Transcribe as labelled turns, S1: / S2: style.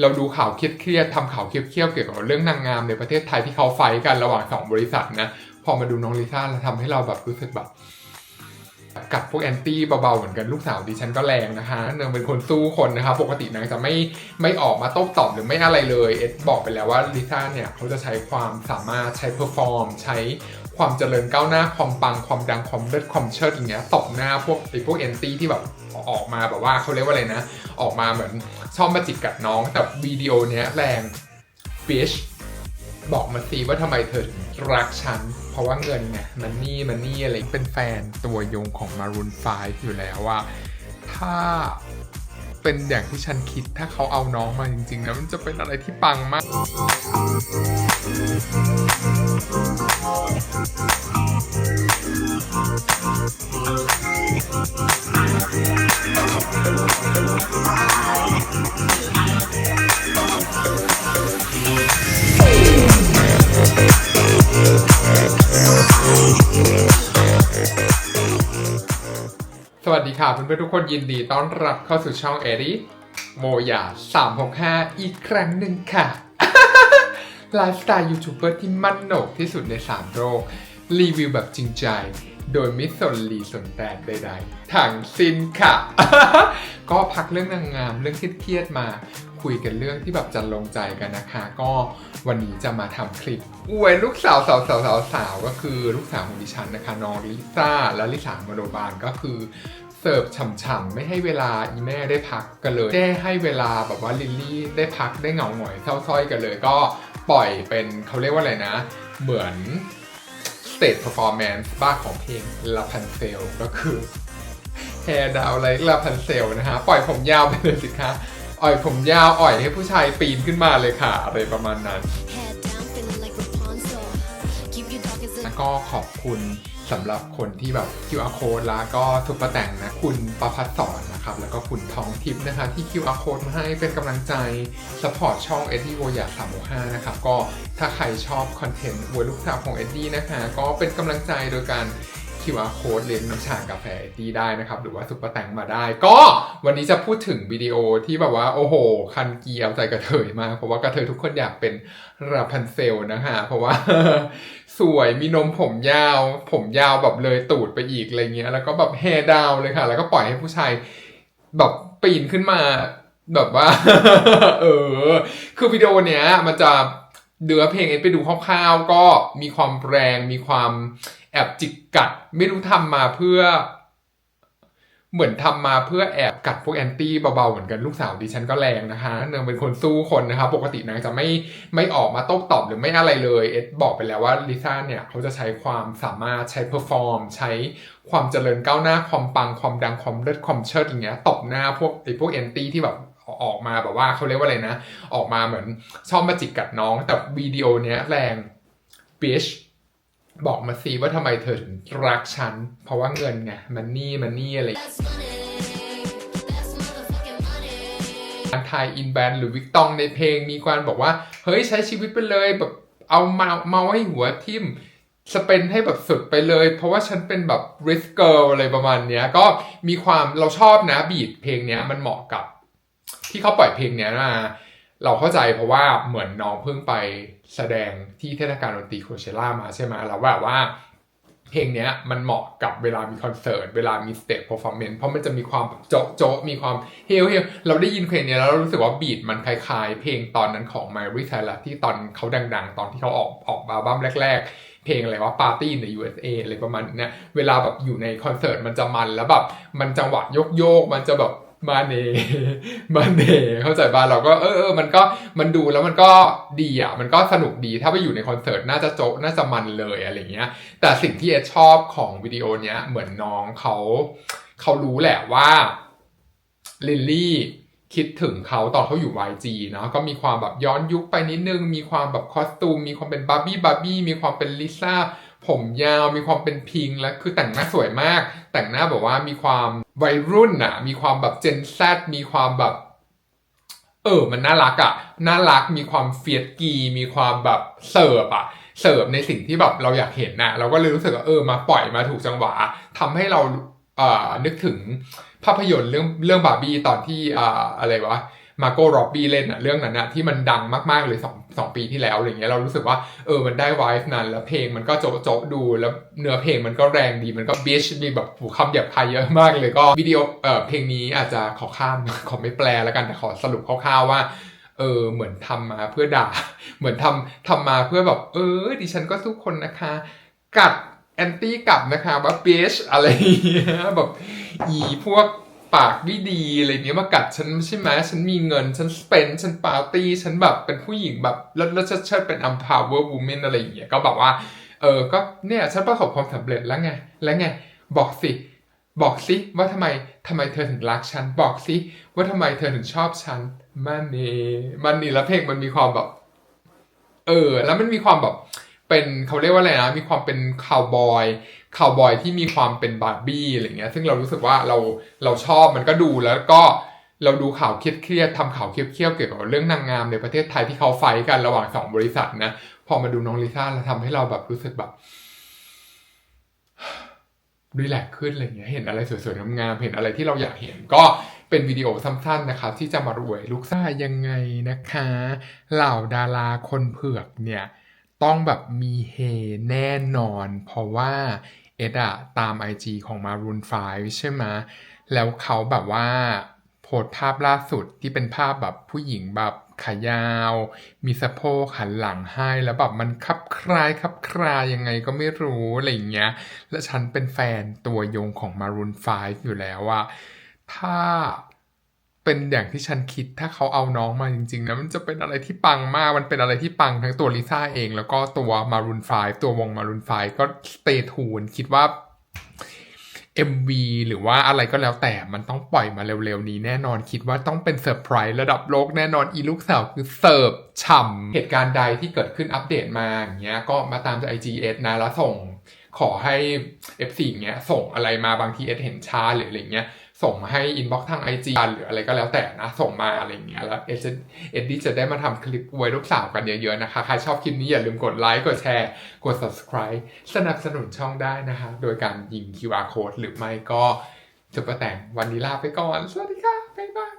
S1: เราดูข่าวเครียดๆทำข่าวเครียดๆเกี่ยวกับเรื่องนางงามในประเทศไทยที่เขาไฟกันระหว่างสองบริษัทนะพอมาดูน้องลิซ่าแล้วทำให้เราแบบรู้สึกแบบกัดพวกแอนตี้เบาๆเหมือนกันลูกสาวดิฉันก็แรงนะคะนางเป็นคนสู้คนนะคะปกตินางจะไม่ไม่ออกมาโต้ตอบหรือไม่อะไรเลย เอ็ดบอกไปแล้วว่าลิซ่าเนี่ยเขาจะใช้ความสามารถใช้เพอร์ฟอร์มใช้ ความเจริญก้าวหน้าความปังความดังความเลิศความเชิดอย่างเงี้ยตบหน้าพวกไอ้พวกแอนตี้ที่แบบออกมาแบบว่าเขาเรียกว่าอะไรนะ ออกมาเหมือนชอบมาจิกกัดน้องแต่วิดีโอเนี้ยแรงฟิชบอกมาสิว่าทำไมเธอรักฉัน เพราะว่าเงินไงมันนี่มันนี่อะไรเป็นแฟนตัวยงของ Maroon 5อยู่แล้วว่าถ้า เป็นอย่างที่ฉันคิดถ้าเขาเอาน้องมาจริงๆนะมันจะเป็นอะไรที่ปังมากสวั ค่ะเพื่อนๆทุกคนยินดีต้อนรับเข้าสู่ช่องเอริโมยา365 อีกครั้งหนึ่งค่ะไลฟ์สไตล์ยูทูบเบอร์ที่มั่นโหนกที่สุดใน 3 โลกรีวิวแบบจริงใจ โดยไม่สนหลีสนแตนใดๆทั้งสิ้นค่ะ ก็พักเรื่องนางงามเรื่องเครียดๆมา คุยกันเรื่องที่แบบจะลงใจกันนะคะ ก็วันนี้จะมาทำคลิปอวยลูกสาวสาวสาวสาวสาวก็คือลูกสาวของดิฉันนะคะน้องลิซ่าและลิสามโนบาลก็คือเสิร์ฟฉ่ำๆไม่ให้เวลาอีแม่ได้พักกันเลยแค่ให้เวลาแบบว่าลิลลี่ได้พักได้เหงาหงอยเศร้าส้อยกันเลย ก็ปล่อยเป็นเขาเรียกว่าอะไรนะ เหมือน stage performance บ้าของเพลง La p a n c e l ก็คือแฮร์ดาวอะไร La p a n c e l นะฮะ ปล่อยผมยาวไปเลยสิคะ อ่อยผมยาวอ่อยให้ผู้ชายปีนขึ้นมาเลยค่ะ อะไรประมาณนั้น แล้วก็ขอบคุณสำหรับคนที่แบบ QR code แล้วก็ซุปเปร์แต่งนะ คุณประพัฒสอนนะครับ แล้วก็คุณทองทิพย์นะคะ ที่ QR code มาให้เป็นกำลังใจสปอร์ตช่องเอ็ดดี้โวยา365นะครับ ก็ถ้าใครชอบคอนเทนต์วยลูกสาวของเอ็ดดี้นะคะ ก็เป็นกำลังใจโดยการ QR code เลี้ยงน้ำชากาแฟดีได้นะครับ หรือว่าซุปเปอร์แต่งมาได้ ก็วันนี้จะพูดถึงวิดีโอที่แบบว่าโอ้โห คันเกียวใจกระเทยมาก เพราะว่ากระเทยทุกคนอยากเป็นราพันเซลนะฮะ เพราะว่าสวยมีนมผมยาว ผมยาวแบบเลยตูดไปอีกอะไรเงี้ย แล้วก็แบบแฮดาวเลยค่ะ แล้วก็ปล่อยให้ผู้ชายแบบปีนขึ้นมาแบบว่า เออ คือวิดีโอเนี้ยมันจะ เดือเพลงเอ็นไปดูคร่าวๆก็มีความแรงมีความแอบจิกกัด ไม่รู้ทำมาเพื่อ เหมือนทำมาเพื่อแอบกัดพวกแอนตี้เบาๆเหมือนกันลูกสาวดิฉันก็แรงนะคะนางเป็นคนสู้คนนะคะปกตินางจะไม่ไม่ออกมาโต้ตอบหรือไม่อะไรเลย เอ็ดบอกไปแล้วว่าลิซ่าเนี่ย เขาจะใช้ความสามารถใช้เพอร์ฟอร์มใช้ความเจริญก้าวหน้าความปังความดังความเลิศความเชิดอย่างเงี้ยตบหน้าพวกไอ้พวกแอนตี้ที่แบบ ออกมาแบบว่าเขาเรียกว่าอะไรนะ ออกมาเหมือนชอบมาจิกกัดน้อง แต่วิดีโอเนี้ยแรงบิชบอกมาสิว่าทำไมเธอถึงรักฉัน เพราะว่าเงินไงมันนี่มันนี่อะไรการไทยอินแบนหรือวิกตองในเพลงมีการบอกว่า เฮ้ยใช้ชีวิตไปเลยแบบเอาเมาเมาให้หัวทิ่มสเปนให้แบบสุดไปเลย เพราะว่าฉันเป็นแบบ risk girl อะไรประมาณเนี้ย ก็มีความเราชอบนะบีดเพลงเนี้ยมันเหมาะกับ ที่เขาปล่อยเพลงเนี้ยมาเราเข้าใจเพราะว่าเหมือนน้องเพิ่งไปแสดงที่เทศกาลดนตรีโคเชล่ามาใช่ไหมแล้วแบบว่า เพลงเนี้ยมันเหมาะกับเวลามีคอนเสิร์ต เวลามีสเตจเพอร์ฟอร์แมนซ์เพราะมันจะมีความโจ๊ะโจ๊ะมีความเฮลเฮลเราได้ยินเพลงเนี้ยแล้วเรารู้สึกว่าบีทมันคล้ายๆ เพลงตอนนั้นของ My r i c y l a ที่ตอนเขาดัง ๆ ตอนที่เขาออกออกอัลบั้มแรก ๆ เพลงอะไรว่า Party in the USA อะไรประมาณเนี้ยเวลาแบบอยู่ในคอนเสิร์ตมันจะมันแล้วแบบมันจังหวะโยกโยกๆมันจะแบบ มาเนมาเนเข้าใจบ้านเราก็เออเออมันก็มันดูแล้วมันก็ดีอะมันก็สนุกดีถ้าไปอยู่ในคอนเสิร์ตน่าจะโจ๊ะน่าจะมันเลยอะไรเงี้ย แต่สิ่งที่เอชอบของวิดีโอเนี้ยเหมือนน้องเขาเขารู้แหละว่าลิลลี่คิดถึงเขาตอนเขาอยู่ YG เนาะก็มีความแบบย้อนยุคไปนิดนึง มีความแบบคอสตูม มีความเป็นบาร์บี้บาร์บี้มีความเป็นลิซ่า ผมยาวมีความเป็นพิงและคือแต่งหน้าสวยมาก แต่งหน้าแบบว่ามีความวัยรุ่นอะมีความแบบเจนแซมีความแบบ เออ มันน่ารักอะน่ารักมีความเฟียดกี มีความแบบเสิร์ฟอะเสิร์ฟในสิ่งที่แบบเราอยากเห็นนะเราก็เลยรู้สึกว่าเออมาปล่อยมาถูกจังหวะทำให้เราเอ่อนึกถึงภาพยนตร์เรื่องเรื่องบาร์บี้ตอนที่อ่าอะไรวะ มาโกรอบบี้เล่นอะเรื่องนั้นอะที่มันดังมากๆเลยสองสองปีที่แล้วอะไรเงี้ยเรารู้สึกว่าเออมันได้ไวฟ์นั้น แล้วเพลงมันก็โจ๊ะโจ๊ะดู แล้วเนื้อเพลงมันก็แรงดีมันก็บิชมีแบบหูคำหยาบคายเยอะมากเลยก็วิดีโอเออเพลงนี้อาจจะขอข้ามขอไม่แปลแล้วกันแต่ขอสรุปคร่าวๆว่าเออเหมือนทำมาเพื่อด่า เหมือนทำทำมาเพื่อแบบ เออ ดิฉันก็ทุกคนนะคะ กัดแอนตี้กลับนะคะว่าเบชอะไรแบบอีพวก ปากไม่ดีอะไรเนี้ยมากัดฉันใช่ไหมฉันมีเงิน ฉันสเปนฉันปาร์ตี้ ฉันแบบเป็นผู้หญิงแบบแล้วแล้วเชิดๆเป็น empower woman อะไรอย่างเงี้ยก็แบบว่า เออก็เนี่ยฉันประสบความสำเร็จแล้วไง แล้วไง บอกสิ บอกสิว่าทำไมทำไมเธอถึงรักฉัน บอกสิว่าทำไมเธอถึงชอบฉันมันนี่มันนี่แล้วเพลงมันมีความแบบ เออ แล้วมันมีความแบบเป็นเขาเรียกว่าอะไรนะ มีความเป็นคาวบอย คาวบอยที่มีความเป็นบาร์บี้อะไรเงี้ยซึ่งเรารู้สึกว่าเราเราชอบมันก็ดูแล้วก็เราดูข่าวเครียดๆทำข่าวเครียดๆเกี่ยวกับเรื่องนางงามในประเทศไทยที่เขาไฟกันระหว่างสองบริษัทนะ พอมาดูน้องลิซ่าแล้วทำให้เราแบบรู้สึกแบบรีแลกขึ้นอะไรเงี้ยเห็นอะไรสวยๆงามๆเห็นอะไรที่เราอยากเห็นก็เป็นวิดีโอสั้นๆนะครับที่จะมารวยลูกซ่ายังไงนะคะ เหล่าดาราคนเผือกเนี่ย ต้องแบบมีเฮแน่นอน เพราะว่า เอ็ดอะตาม IG ของ Maroon 5ใช่ไหมแล้วเขาแบบว่าโพสภาพล่าสุดที่เป็นภาพแบบผู้หญิงแบบขายาว มีสะโพกหันหลังให้แล้วแบบมันคับคลายคับคลายยังไงก็ไม่รู้อะไรอย่างเงี้ย และฉันเป็นแฟนตัวยงของ Maroon 5 อยู่แล้วอะถ้า เป็นอย่างที่ฉันคิดถ้าเขาเอาน้องมาจริงๆนะมันจะเป็นอะไรที่ปังมาก มันเป็นอะไรที่ปังทั้งตัวลิซ่าเอง แล้วก็ตัว Maroon 5ตัววง Maroon 5ก็ stay tuned คิดว่า MV หรือว่าอะไรก็แล้วแต่มันต้องปล่อยมาเร็วๆ นี้แน่นอนคิดว่าต้องเป็นเซอร์ไพรส์ระดับโลกแน่นอนอีลูกสาวคือเสิร์ฟฉ่ำเหตุการณ์ใดที่เกิดขึ้นอัปเดตมาอย่างเงี้ยก็มาตามจาก IGS นะแล้วส่ง ขอให้ F4 เงี้ยส่งอะไรมาบางทีเอสเห็นช้าหรืออะไรเงี้ยส่งมาให้อินบ็อกซ์ทาง IG หรืออะไรก็แล้วแต่นะ ส่งมาอะไรเงี้ยแล้วเอสเอ็ดดี้จะได้มาทำคลิปอวยลูกสาวกันเยอะๆนะคะ ใครชอบคลิปนี้อย่าลืมกดไลค์กดแชร์ กด subscribe สนับสนุนช่องได้นะคะ โดยการยิง QR code หรือไม่ก็จุดประแต่งวันนี้ลาไปก่อน สวัสดีค่ะ บ๊ายบาย